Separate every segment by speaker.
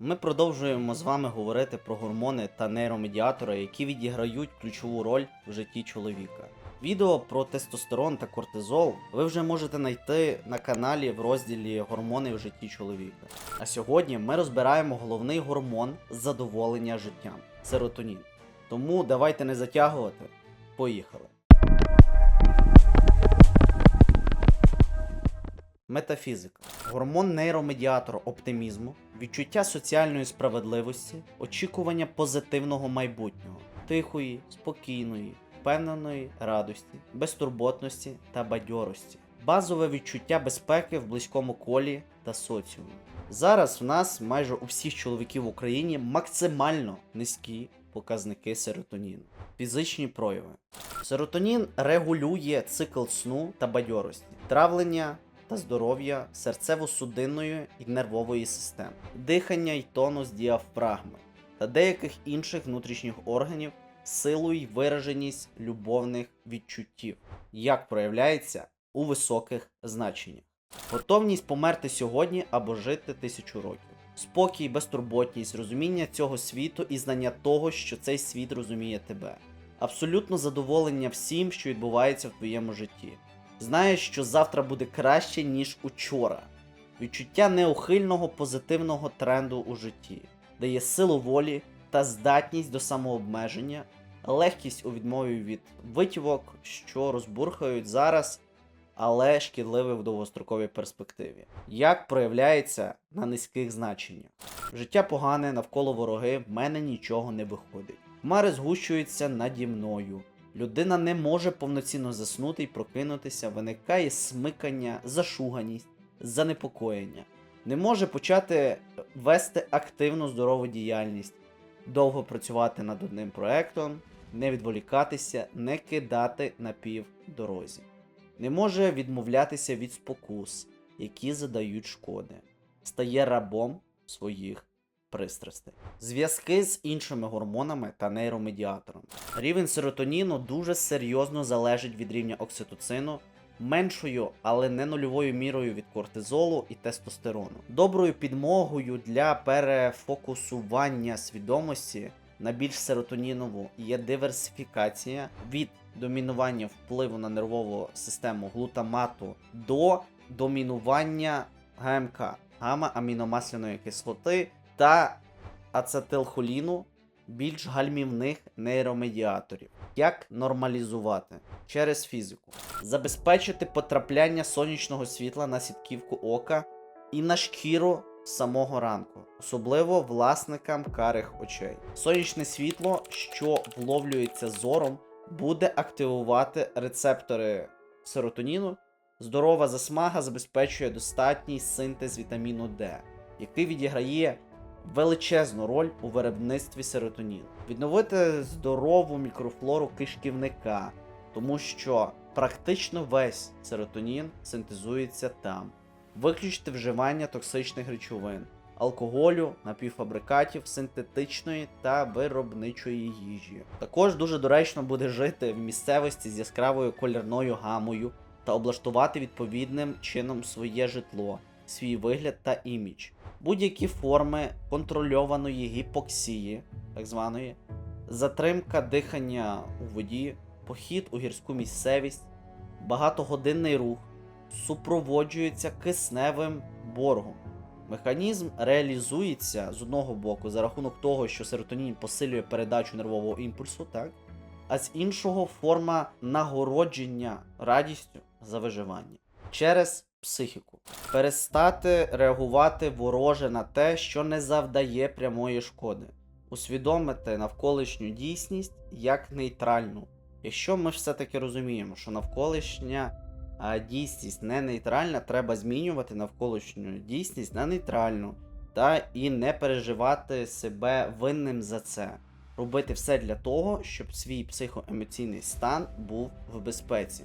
Speaker 1: Ми продовжуємо з вами говорити про гормони та нейромедіатори, які відіграють ключову роль в житті чоловіка. Відео про тестостерон та кортизол ви вже можете знайти на каналі в розділі Гормони в житті чоловіка. А сьогодні ми розбираємо головний гормон задоволення життям серотонін. Тому давайте не затягувати. Поїхали. Метафізика. Гормон нейромедіатор оптимізму, відчуття соціальної справедливості, очікування позитивного майбутнього, тихої, спокійної, впевненої радості, безтурботності та бадьорості, базове відчуття безпеки в близькому колі та соціумі. Зараз в нас майже у всіх чоловіків в Україні максимально низькі показники серотоніну. Фізичні прояви. Серотонін регулює цикл сну та бадьорості, травлення та здоров'я серцево-судинної і нервової системи, дихання й тонус діафрагми та деяких інших внутрішніх органів, силу й вираженість любовних відчуттів, як проявляється у високих значеннях. Готовність померти сьогодні або жити тисячу років. Спокій, безтурботність, розуміння цього світу і знання того, що цей світ розуміє тебе. Абсолютно задоволення всім, що відбувається в твоєму житті. Знаєш, що завтра буде краще, ніж учора. Відчуття неухильного позитивного тренду у житті, дає силу волі та здатність до самообмеження, легкість у відмові від витівок, що розбурхають зараз, але шкідливі в довгостроковій перспективі. Як проявляється на низьких значеннях? Життя погане, навколо вороги, в мене нічого не виходить. Хмари згущуються наді мною. Людина не може повноцінно заснути і прокинутися, виникає смикання, зашуганість, занепокоєння. Не може почати вести активну здорову діяльність, довго працювати над одним проектом, не відволікатися, не кидати на півдорозі. Не може відмовлятися від спокус, які задають шкоди, стає рабом своїх пристрастей. Зв'язки з іншими гормонами та нейромедіаторами. Рівень серотоніну дуже серйозно залежить від рівня окситоцину, меншою, але не нульовою мірою від кортизолу і тестостерону. Доброю підмогою для перефокусування свідомості на більш серотонінову є диверсифікація від домінування впливу на нервову систему глутамату до домінування ГМК гамма-аміномасляної кислоти та ацетилхоліну більш гальмівних нейромедіаторів. Як нормалізувати через фізику, забезпечити потрапляння сонячного світла на сітківку ока і на шкіру з самого ранку, особливо власникам карих очей. Сонячне світло, що вловлюється зором, буде активувати рецептори серотоніну. Здорова засмага забезпечує достатній синтез вітаміну Д, який відіграє величезну роль у виробництві серотоніну. Відновити здорову мікрофлору кишківника, тому що практично весь серотонін синтезується там. Виключити вживання токсичних речовин, алкоголю, напівфабрикатів, синтетичної та виробничої їжі. Також дуже доречно буде жити в місцевості з яскравою колірною гамою та облаштувати відповідним чином своє житло, свій вигляд та імідж. Будь-які форми контрольованої гіпоксії, так званої, затримка дихання у воді, похід у гірську місцевість, багатогодинний рух супроводжується кисневим боргом. Механізм реалізується з одного боку за рахунок того, що серотонін посилює передачу нервового імпульсу, так? а з іншого форма нагородження радістю за виживання через психіку. Перестати реагувати вороже на те, що не завдає прямої шкоди, усвідомити навколишню дійсність як нейтральну. Якщо ми все-таки розуміємо, що навколишня дійсність не нейтральна, треба змінювати навколишню дійсність на нейтральну та і не переживати себе винним за це. Робити все для того, щоб свій психоемоційний стан був в безпеці.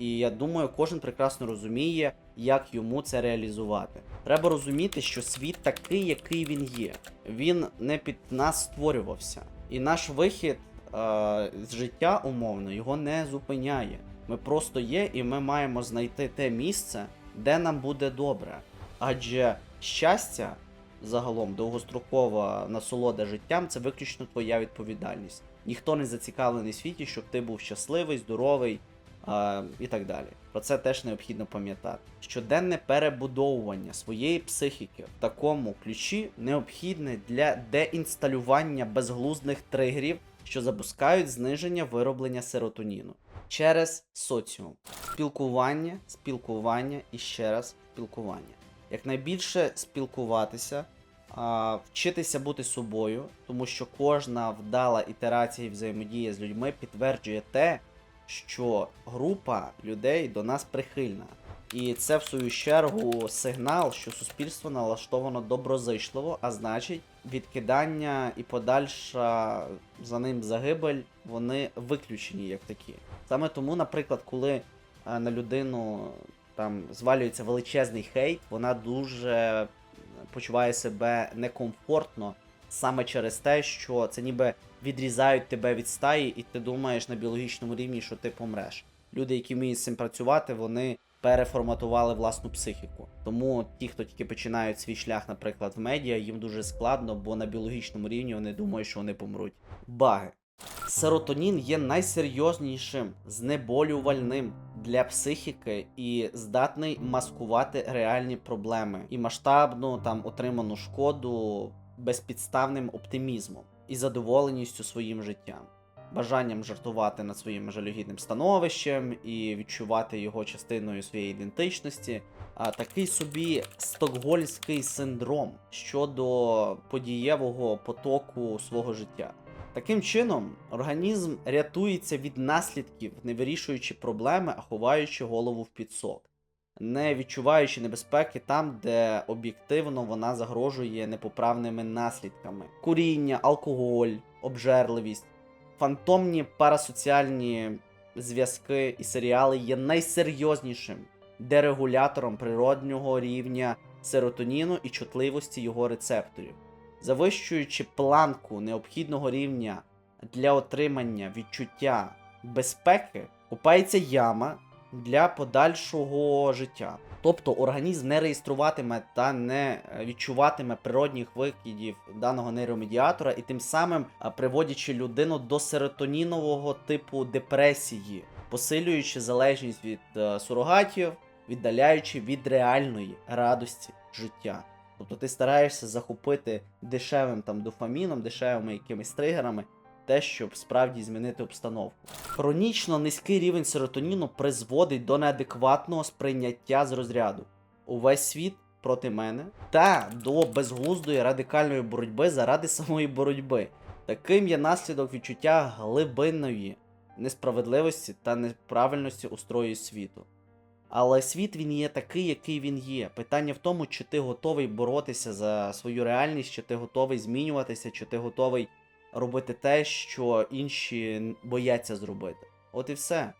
Speaker 1: І я думаю, кожен прекрасно розуміє, як йому це реалізувати. Треба розуміти, що світ такий, який він є. Він не під нас створювався. І наш вихід е- з життя умовно його не зупиняє. Ми просто є, і ми маємо знайти те місце, де нам буде добре. Адже щастя загалом довгострокова насолода життям це виключно твоя відповідальність. Ніхто не зацікавлений світі, щоб ти був щасливий, здоровий а, і так далі. Про це теж необхідно пам'ятати. Щоденне перебудовування своєї психіки в такому ключі необхідне для деінсталювання безглуздих тригерів, що запускають зниження вироблення серотоніну через соціум. Спілкування, спілкування і ще раз спілкування. Якнайбільше спілкуватися, вчитися бути собою, тому що кожна вдала ітерація і взаємодія з людьми підтверджує те, що група людей до нас прихильна. І це, в свою чергу, сигнал, що суспільство налаштовано доброзичливо, а значить, відкидання і подальша за ним загибель, вони виключені як такі. Саме тому, наприклад, коли е, на людину там звалюється величезний хейт, вона дуже почуває себе некомфортно саме через те, що це ніби відрізають тебе від стаї, і ти думаєш на біологічному рівні, що ти помреш. Люди, які вміють з цим працювати, вони переформатували власну психіку. Тому ті, хто тільки починають свій шлях, наприклад, в медіа, їм дуже складно, бо на біологічному рівні вони думають, що вони помруть. Баги. Серотонін є найсерйознішим знеболювальним для психіки і здатний маскувати реальні проблеми і масштабну там отриману шкоду безпідставним оптимізмом і задоволеністю своїм життям, бажанням жартувати над своїм жалюгідним становищем і відчувати його частиною своєї ідентичності. А такий собі стокгольмський синдром щодо подієвого потоку свого життя. Таким чином, організм рятується від наслідків, не вирішуючи проблеми, а ховаючи голову в підсок, не відчуваючи небезпеки там, де об'єктивно вона загрожує непоправними наслідками: куріння, алкоголь, обжерливість, фантомні парасоціальні зв'язки і серіали є найсерйознішим дерегулятором природнього рівня серотоніну і чутливості його рецепторів. Завищуючи планку необхідного рівня для отримання відчуття безпеки, купається яма для подальшого життя. Тобто організм не реєструватиме та не е, відчуватиме природних викидів даного нейромедіатора, і тим самим приводячи людину до серотонінового типу депресії, посилюючи залежність від е, сурогатів, віддаляючи від реальної радості життя. Тобто ти стараєшся захопити дешевим там дофаміном, дешевими якимись тригерами, те, щоб справді змінити обстановку. Хронічно низький рівень серотоніну призводить до неадекватного сприйняття з розряду. Увесь світ проти мене та до безглуздої радикальної боротьби заради самої боротьби. Таким є наслідок відчуття глибинної несправедливості та неправильності устрою світу. Але світ він є такий, який він є. Питання в тому, чи ти готовий боротися за свою реальність, чи ти готовий змінюватися, чи ти готовий робити те, що інші бояться зробити. От і все.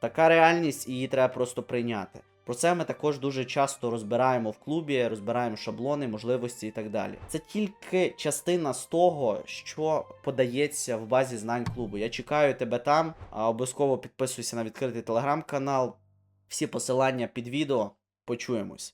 Speaker 1: Така реальність, і її треба просто прийняти. Про це ми також дуже часто розбираємо в клубі, розбираємо шаблони, можливості і так далі. Це тільки частина з того, що подається в базі знань клубу. Я чекаю тебе там, а обов'язково підписуйся на відкритий телеграм-канал. Всі посилання під відео. Почуємось.